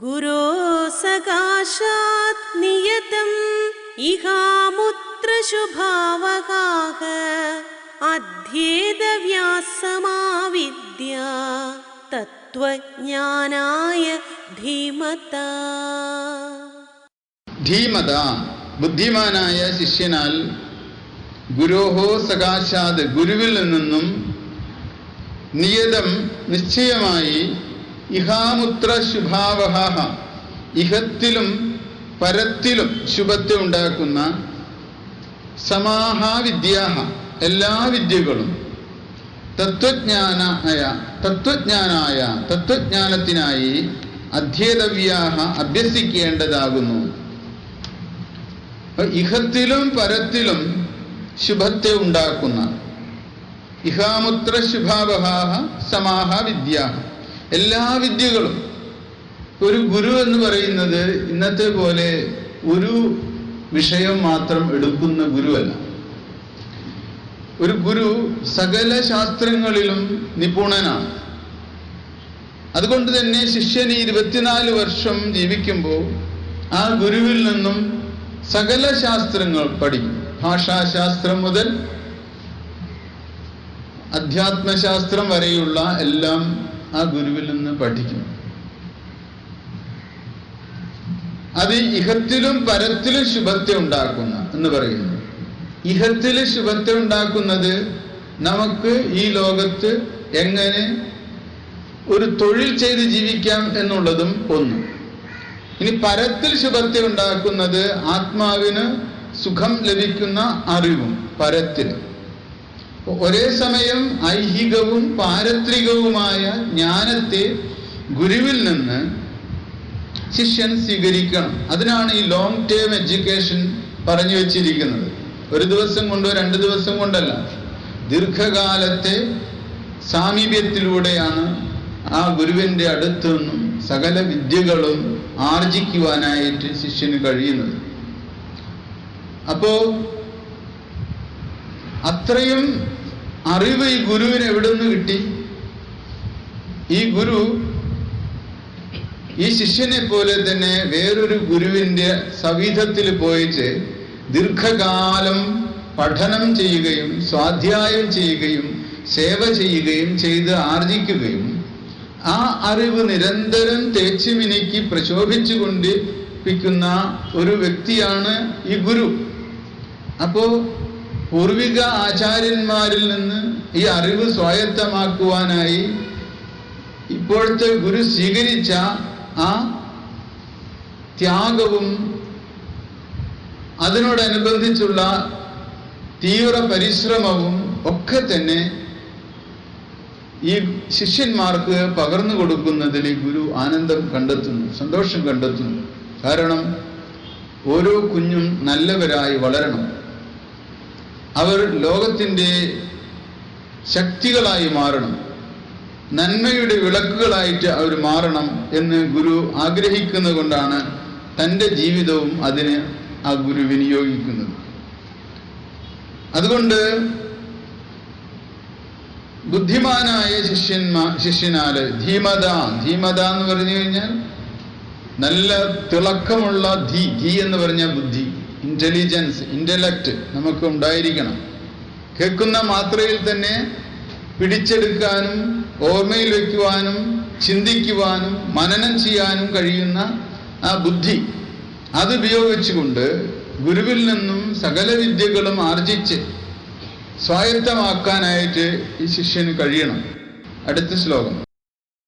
गुरो सकाशात् नियतम् इहामुत्रशुभावगाः अध्येतव्यासमाविद्या तत्त्वज्ञानाय धीमता ധീമത ബുദ്ധിമാനായ ശിഷ്യനാൽ ഗുരോഹോ സകാശാത് ഗുരുവിൽ നിന്നും നിയതം നിശ്ചയമായി ഇഹാമുത്ര ശുഭാവഹ. ഇഹത്തിലും പരത്തിലും ശുഭത്തെ ഉണ്ടാക്കുന്ന സമാഹാവിദ്യാഹ. എല്ലാ വിദ്യകളും തത്വജ്ഞാനായ തത്വജ്ഞാനായ തത്വജ്ഞാനത്തിനായി അധ്യേതവ്യാഹ അഭ്യസിക്കേണ്ടതാകുന്നു. ഇഹത്തിലും പരത്തിലും ശുഭത്തെ ഉണ്ടാക്കുന്ന. ഇഹാമുത്ര ശുഭാവഹാഹ സമാഹ വിദ്യ എല്ലാ വിദ്യകളും. ഒരു ഗുരു എന്ന് പറയുന്നത് ഇന്നത്തെ പോലെ ഒരു വിഷയം മാത്രം എടുക്കുന്ന ഗുരുവല്ല. ഒരു ഗുരു സകല ശാസ്ത്രങ്ങളിലും നിപുണനാണ്. അതുകൊണ്ട് തന്നെ ശിഷ്യൻ ഈ ഇരുപത്തിനാല് വർഷം ജീവിക്കുമ്പോൾ ആ ഗുരുവിൽ നിന്നും സകല ശാസ്ത്രങ്ങൾ പഠിക്കും. ഭാഷാശാസ്ത്രം മുതൽ അധ്യാത്മശാസ്ത്രം വരെയുള്ള എല്ലാം ആ ഗുരുവിൽ നിന്ന് പഠിക്കും. അത് ഇഹത്തിലും പരത്തിലും ശുഭത്തെ ഉണ്ടാക്കുന്ന എന്ന് പറയുന്നു. ഇഹത്തിൽ ശുഭത്തെ ഉണ്ടാക്കുന്നത് നമുക്ക് ഈ ലോകത്ത് എങ്ങനെ ഒരു തൊഴിൽ ചെയ്ത് ജീവിക്കാം എന്നുള്ളതും ഒന്ന്. ഇനി പരത്തിൽ ശുഭത്തെ ഉണ്ടാക്കുന്നത് ആത്മാവിന് സുഖം ലഭിക്കുന്ന അറിവും പരത്തിൽ ഒരേ സമയം ഐഹികവും പാരത്രികവുമായ ജ്ഞാനത്തെ ഗുരുവിൽ നിന്ന് ശിഷ്യൻ സ്വീകരിക്കണം. അതിനാണ് ഈ ലോങ് ടേം എഡ്യൂക്കേഷൻ പറഞ്ഞു വെച്ചിരിക്കുന്നത്. ഒരു ദിവസം കൊണ്ടോ രണ്ട് ദിവസം കൊണ്ടല്ല. ദീർഘകാലത്തെ സാമീപ്യത്തിലൂടെയാണ് ആ ഗുരുവിന്റെ അടുത്തു നിന്നും സകല വിദ്യകളും ആർജിക്കുവാനായിട്ട് ശിഷ്യന് കഴിയുന്നത്. അപ്പോ അത്രയും അറിവ് ഈ ഗുരുവിന് എവിടെ നിന്ന് കിട്ടി? ഈ ഗുരു ഈ ശിഷ്യനെ പോലെ തന്നെ വേറൊരു ഗുരുവിന്റെ സവിധത്തിൽ പോയിട്ട് ദീർഘകാലം പഠനം ചെയ്യുകയും സ്വാധ്യായം ചെയ്യുകയും സേവ ചെയ്യുകയും ചെയ്ത് ആർജിക്കുകയും ആ അറിവ് നിരന്തരം തേച്ചു മിനുക്കി പ്രശോഭിച്ചു കൊണ്ടിരിക്കുന്ന ഒരു വ്യക്തിയാണ് ഈ ഗുരു. അപ്പോ പൂർവിക ആചാര്യന്മാരിൽ നിന്ന് ഈ അറിവ് സ്വായത്തമാക്കുവാനായി ഇപ്പോഴത്തെ ഗുരു സ്വീകരിച്ച ആ ത്യാഗവും അതിനോടനുബന്ധിച്ചുള്ള തീവ്ര പരിശ്രമവും ഒക്കെ തന്നെ ഈ ശിഷ്യന്മാർക്ക് പകർന്നു കൊടുക്കുന്നതിൽ ഗുരു ആനന്ദം കണ്ടെത്തുന്നു സന്തോഷം കണ്ടെത്തുന്നു. കാരണം ഓരോ കുഞ്ഞും നല്ലവരായി വളരണം. അവർ ലോകത്തിന്റെ ശക്തികളായി മാറണം. നന്മയുടെ വിളക്കുകളായിട്ട് അവർ മാറണം എന്ന് ഗുരു ആഗ്രഹിക്കുന്നത് കൊണ്ടാണ് തന്റെ ജീവിതവും അതിന് ആ ഗുരു വിനിയോഗിക്കുന്നത്. അതുകൊണ്ട് ബുദ്ധിമാനായ ശിഷ്യന്മാ ശിഷ്യനാല് ധീമത ധീമത എന്ന് പറഞ്ഞു കഴിഞ്ഞാൽ നല്ല തിളക്കമുള്ള ധീ ധീ എന്ന് പറഞ്ഞ ബുദ്ധി. ഇന്റലിജൻസ് ഇന്റലക്റ്റ് നമുക്ക് ഉണ്ടായിരിക്കണം കേൾക്കുന്ന മാത്രയിൽ തന്നെ പിടിച്ചെടുക്കാനും ഓർമ്മയിൽ വയ്ക്കുവാനും ചിന്തിക്കുവാനും മനനം ചെയ്യാനും കഴിയുന്ന ആ ബുദ്ധി. അത് അതുപയോഗിച്ചുകൊണ്ട് ഗുരുവിൽ നിന്നും സകല വിദ്യകളും ആർജിച്ച് സ്വായത്തമാക്കാനായിട്ട് ഈ ശിഷ്യന് കഴിയണം. അടുത്ത ശ്ലോകം.